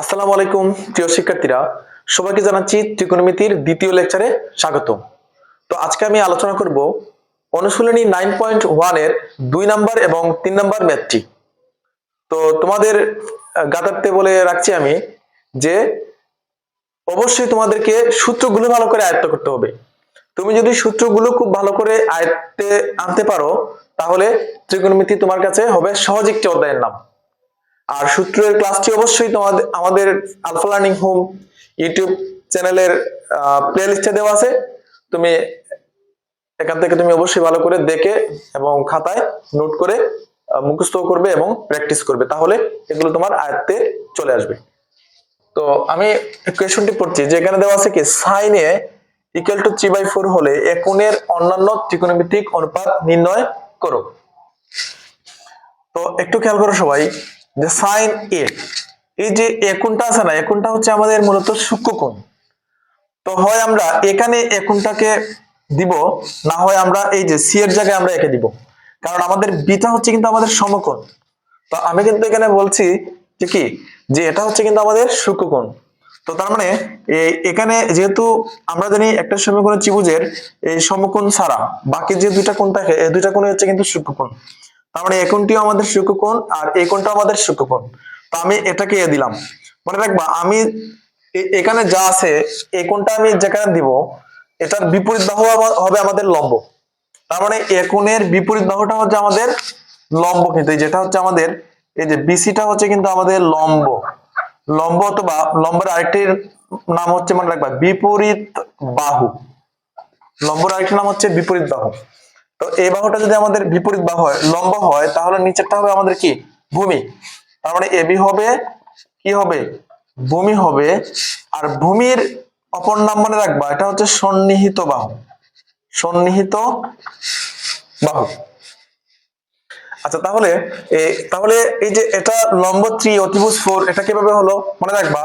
আসসালামু আলাইকুম, প্রিয় শিক্ষার্থীরা। সবাইকে জানাচ্ছি ত্রিকোণমিতির দ্বিতীয় লেকচারে স্বাগত। তো আজকে আমি আলোচনা করব অনুশীলনী নাইন পয়েন্ট ওয়ানের দুই নাম্বার এবং তিন নাম্বার ম্যাথটি। তো তোমাদের গাতারতে বলে রাখছি আমি যে অবশ্যই তোমাদেরকে সূত্রগুলো ভালো করে আয়ত্ত করতে হবে। তুমি যদি সূত্রগুলো খুব ভালো করে আয়ত্তে আনতে পারো, তাহলে ত্রিকোণমিতি তোমার কাছে হবে সহজ একটি অধ্যায়ের নাম। আর সূত্রের ক্লাসটি অবশ্যই তোমাদের, আমাদের আলফা লার্নিং হোম ইউটিউব চ্যানেলের প্লে লিস্টে দেওয়া আছে। তুমি এখান থেকে তুমি অবশ্যই ভালো করে দেখে এবং খাতায় নোট করে মুখস্থ করবে এবং প্র্যাকটিস করবে। তাহলে এগুলো তোমার আয়ত্তে চলে আসবে। তো আমি কোয়েশনটি পড়ছি, যে এখানে দেওয়া আছে কি sin A equal to three by four হলে একনের অন্যান্য ত্রিকোণমিতিক অনুপাত নির্ণয় করো। তো একটু খেয়াল করো সবাই যে সাইন এ এই যে একুনটা আছে না একুনটা হচ্ছে আমাদের মূলত সূক্ষ্মকোণ তো হয় আমরা এখানে একুনটাকে দিব, না হয় আমরা এই যে সি এর জায়গায় আমরা একে দিব। কারণ আমাদের বিটা হচ্ছে কিন্তু আমাদের সমকোণ। তো আমি কিন্তু এখানে বলছি যে কি? যে এটা হচ্ছে কিন্তু আমাদের সূক্ষ্মকোণ তো তার মানে এখানে যেহেতু আমরা জানি একটা সমকোণের ত্রিভুজের এই সমকোণ ছাড়া বাকি যে দুইটা কোণ থাকে, এই দুইটা কোণই হচ্ছে কিন্তু সূক্ষ্মকোণ তার মানে এই আমাদের সূক্ষ্মকোণ আর এই কোণটা আমাদের সূক্ষ্মকোণ তো আমি এটাকে এ দিলাম। মনে রাখবা, আমি এখানে যা আছে, এই কোণটা আমি যেখানে দিব, এটার বিপরীত বাহু হবে আমাদের লম্ব। তার মানে এ কোণের বিপরীত বাহুটা হচ্ছে আমাদের লম্ব কিন্তু যেটা হচ্ছে আমাদের, এই যে বিসিটা হচ্ছে কিন্তু আমাদের লম্ব। লম্ব অথবা লম্বের আরেকটির নাম হচ্ছে, মনে রাখবা, বিপরীত বাহু। লম্বর আরেকটি নাম হচ্ছে বিপরীত বাহু। তো এই বাহুটা যদি আমাদের বিপরীত বাহু হয়, লম্ব হয়, তাহলে নিচেরটা হবে আমাদের কি? ভূমি। তার মানে এবি হবে, কি হবে? ভূমি হবে। আর ভূমির অপর নাম মনে রাখবা, এটা হচ্ছে সন্নিহিত বাহু। সন্নিহিত বাহু। আচ্ছা তাহলে তাহলে এই যে এটা লম্ব থ্রি অতিভুজ ফোর, এটা কীভাবে হলো? মনে রাখবা,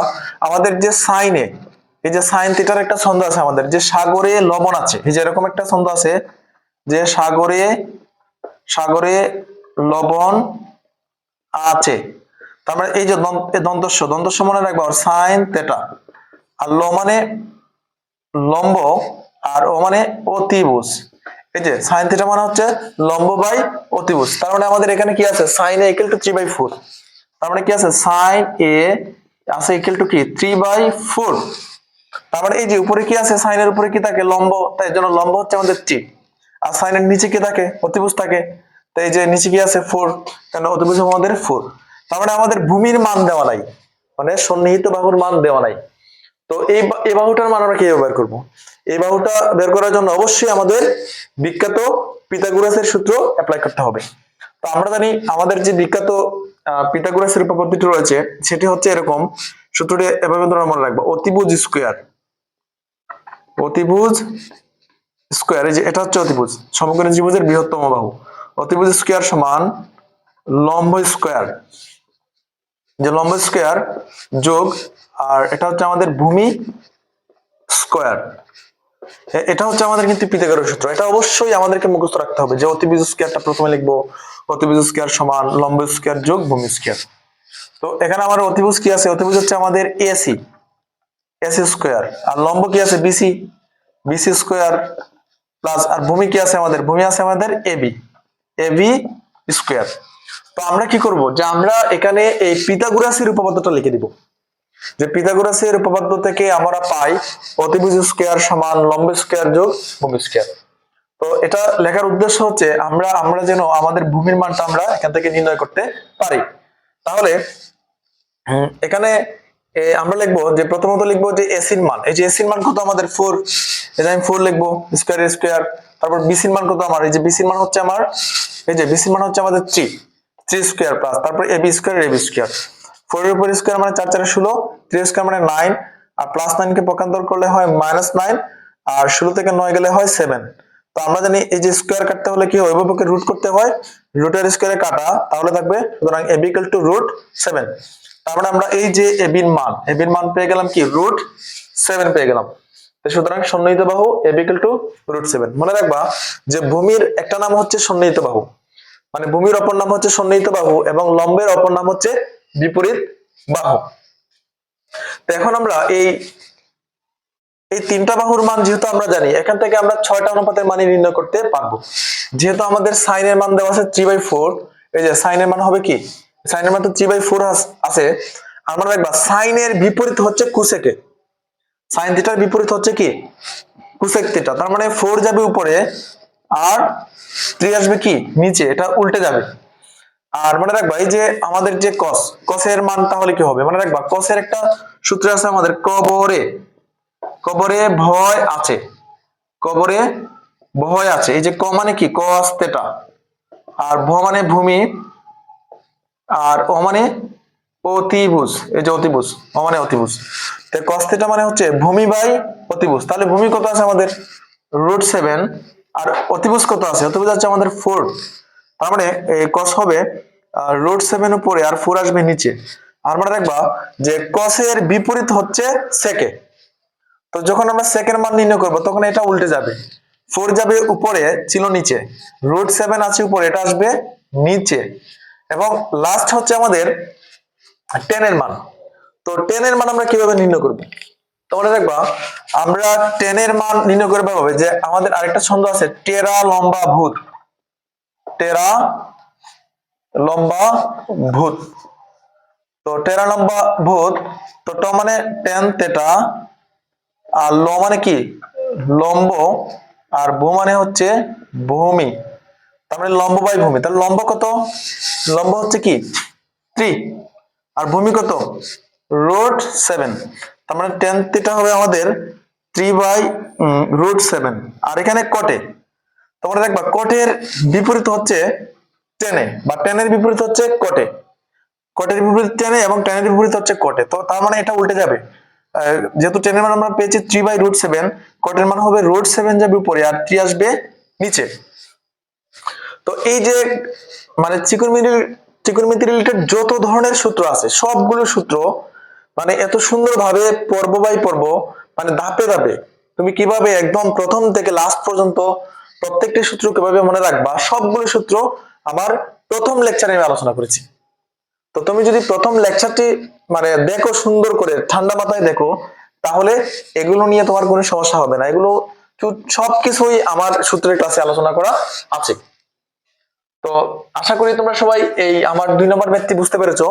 আমাদের যে সাইনে, এই যে সাইন থিটার একটা ছন্দ আছে আমাদের, যে সাগরে লবণ আছে, এই যে এরকম একটা ছন্দ আছে যে সাগরে সাগরে লবণ আছে। তার মানে এই যে দন্ত- এই দন্তস্ব দন্তস্ব মনে রাখবা সাইন থেটা। আর ল মানে লম্ব, আর ও মানে অতিভুজ। এই যে সাইন থিটা মানে হচ্ছে লম্ব বাই অতিভুজ। তার মানে আমাদের এখানে কি আছে? Sin A to three by four তার মানে কি আছে? সাইন এ আছে ইকুয়াল টু কি? থ্রি বাই ফোর তার মানে এই যে উপরে কি আছে? সাইনের উপরে কি থাকে? লম্ব। তাই জন্য লম্ব হচ্ছে আমাদের থ্রি আর সাইনের নিচে কি থাকে? অতিভুজ থাকে। তো এই যে নিচে কি আছে? ফোর কেন? অতিভুজ আমাদের ফোর তার মানে আমাদের ভূমির মান দেওয়া নাই। মানে সন্নিহিত বাহুর মান দেওয়া নাই। তো এই এই বাহুটার মান আমরা কীভাবে বের করব? এই বাহুটা বের করার জন্য অবশ্যই আমাদের বিখ্যাত পিথাগোরাসের সূত্র অ্যাপ্লাই করতে হবে। তো আমরা জানি আমাদের যে বিখ্যাত আহ, পিথাগোরাসের উপপাদ্যটি রয়েছে সেটি হচ্ছে এরকম। সূত্রটি এভাবে তোমরা মনে রাখবা। অতিভুজ স্কোয়ার অতিভুজ স্কোয়ার এই যে এটা হচ্ছে অতিভুজ, সমকোণী ত্রিভুজের বৃহত্তম বাহু। অতিভুজ স্কোয়ার সমান লম্ব স্কোয়ার যে লম্ব স্কোয়ার যোগ, আর এটা হচ্ছে আমাদের ভূমি স্কোয়ার এটা হচ্ছে আমাদের কিন্তু পিথাগোরাস সূত্র। এটা অবশ্যই আমাদেরকে মুখস্থ রাখতে হবে যে অতিভুজ স্কোয়ারটা প্রথমে লিখব, অতিভুজ স্কোয়ার সমান লম্ব স্কোয়ার যোগ ভূমি স্কোয়ার তো এখানে আমার অতিভুজ কি আছে? অতিভুজ হচ্ছে আমাদের এসি এসি স্কোয়ার আর লম্ব কি আছে? বিসি বিসি স্কোয়ার প্লাস আর ভূমি কি আছে আমাদের? ভূমি আছে আমাদের এবি এবি স্কোয়ার তো আমরা কি করব? যে আমরা এখানে এই পিথাগোরাসের উপপাদ্যটা লিখে দিব। যে পিথাগোরাসের উপপাদ্য থেকে আমরা পাই অতিভুজ স্কোয়ার সমান লম্ব স্কোয়ার যোগ ভূমি স্কোয়ার তো এটা লেখার উদ্দেশ্য হচ্ছে আমরা আমরা যেন আমাদের ভূমির মানটা আমরা এখান থেকে নির্ণয় করতে পারি। তাহলে এখানে আমরা লিখব যে প্রথমত লিখব যে এসির মান। এই যে এসির মান কত আমাদের? ফোর যে আমি ফোর লিখব স্কোয়ার স্কোয়ার তারপর বিসির মান কত আমার? এই যে বিসির মান হচ্ছে আমার, এই যে বিসির মান হচ্ছে আমাদের থ্রি থ্রি স্কোয়ার প্লাস তারপর AB square AB square four এর উপর স্কোয়ার মানে চার, চারে ষোলো। থ্রি স্কোয়ার মানে নাইন আর প্লাস নাইন কে পক্ষান্তর করলে হয় মাইনাস নাইন আর ষোলো থেকে নয় গেলে হয় সেভেন তো আমরা জানি এই যে স্কোয়ার কাটতে হলে কি হয়? উভয়পক্ষে রুট করতে হয়। রুটের স্কোয়ারে কাটা, তাহলে থাকবে সুতরাং AB equal to root seven তার মানে আমরা এই যে এবির মান এবির মান পেয়ে গেলাম কি? রুট সেভেন পেয়ে গেলাম। সুতরাং সন্নিহিত বাহু এবিকাল টু রুট সেভেন মনে রাখবা যে ভূমির একটা নাম হচ্ছে সন্নিহিত বাহু। মানে ভূমির অপর নাম হচ্ছে সন্নিহিত বাহু এবং লম্বের অপর নাম হচ্ছে বিপরীত বাহু। এখন আমরা এই এই তিনটা বাহুর মান যেহেতু আমরা জানি, এখান থেকে আমরা ছয়টা অনুপাতের মানে নির্ণয় করতে পারব। যেহেতু আমাদের সাইনের মান দেওয়া আছে থ্রি বাই ফোর এই যে সাইনের মান হবে কি? সাইনের তো থ্রি বাই ফোর আছে। আমরা দেখবা, সাইনের বিপরীত হচ্ছে কুসেকে। সাইন থিটার বিপরীত হচ্ছে কি? কুসেক থিটা তার মানে ফোর যাবে উপরে, আর থ্রি আসবে কি? নিচে। এটা উল্টে যাবে। আর মনে রাখবা, এই যে আমাদের যে কস কসের মান তাহলে কি হবে? মনে রাখবা কসের একটা সূত্র আছে আমাদের কবরে। কবরে ভয় আছে। কবরে ভয় আছে। এই যে ক মানে কি? কস তেটা আর ভ মানে ভূমি। আর ও মানে অতিভুজ, এই যে অতিভুজ, ও মানে অতিভুজ। কস থেটা মানে হচ্ছে ভূমি বাই অতিভুজ। তাহলে ভূমি কত আছে আমাদের? রুট সেভেন আর অতিভুজ কত আছে? অতিভুজ আছে আমাদের ফোর তার মানে কস হবে রুট সেভেন উপরে, আর ফোর আসবে নিচে। আর মানে রাখবা যে কসের বিপরীত হচ্ছে সেকে তো যখন আমরা সেকেন্ড মান নির্ণয় করব, তখন এটা উল্টে যাবে। ফোর যাবে উপরে, ছিল নিচে। রুট সেভেন আছে উপরে, এটা আসবে নিচে। এবং লাস্ট হচ্ছে আমাদের টেন এর মান। তো টেন এর মান আমরা কীভাবে নির্ণয় করব? তো মনে রাখবা, আমরা টেন এর মান নির্ণয় করবে হবে যে আমাদের আরেকটা ছন্দ আছে, টেরা লম্বা ভূত। টেরা লম্বা ভূত। তো টেরা লম্বা ভূত, তো ট মানে টেন তেটা আর ল মানে কি? লম্ব, আর ভূ মানে হচ্ছে ভূমি। তার মানে লম্ব বাই ভূমি। তাহলে লম্ব কত? লম্ব হচ্ছে কি? থ্রি আর ভূমি কত? রুট সেভেন তার মানে টেন থিটা হবে আমাদের থ্রি বাই রুট সেভেন আর এখানে কটে তোমরা দেখবা কটের বিপরীত হচ্ছে টেনে বা টেনের বিপরীত হচ্ছে কটে কটের বিপরীত টেনে এবং টেনের বিপরীত হচ্ছে কটে তো তার মানে এটা উল্টে যাবে। যেহেতু টেনের মান আমরা পেয়েছি থ্রি বাই রুট সেভেন কটের মান হবে রুট সেভেন যাবে উপরে, আর থ্রি আসবে নিচে। তো এই যে মানে চিকনমিতি চিকনমিতি রিলেটেড যত ধরনের সূত্র আছে, সবগুলো সূত্র মানে এত সুন্দরভাবে পর্ব বাই পর্ব মানে ধাপে ধাপে, তুমি কীভাবে একদম প্রথম থেকে লাস্ট পর্যন্ত প্রত্যেকটি সূত্র কীভাবে মনে রাখবা, সবগুলো সূত্র আমার প্রথম লেকচারে আমি আলোচনা করেছি। তো তুমি যদি প্রথম লেকচারটি মানে দেখো সুন্দর করে, ঠান্ডা মাথায় দেখো, তাহলে এগুলো নিয়ে তোমার কোনো সমস্যা হবে না। এগুলো সবকিছুই আমার সূত্রের ক্লাসে আলোচনা করা আছে। তো আশা করি তোমরা সবাই এই আমার দুই নম্বর ব্যক্তি বুঝতে পেরেছ।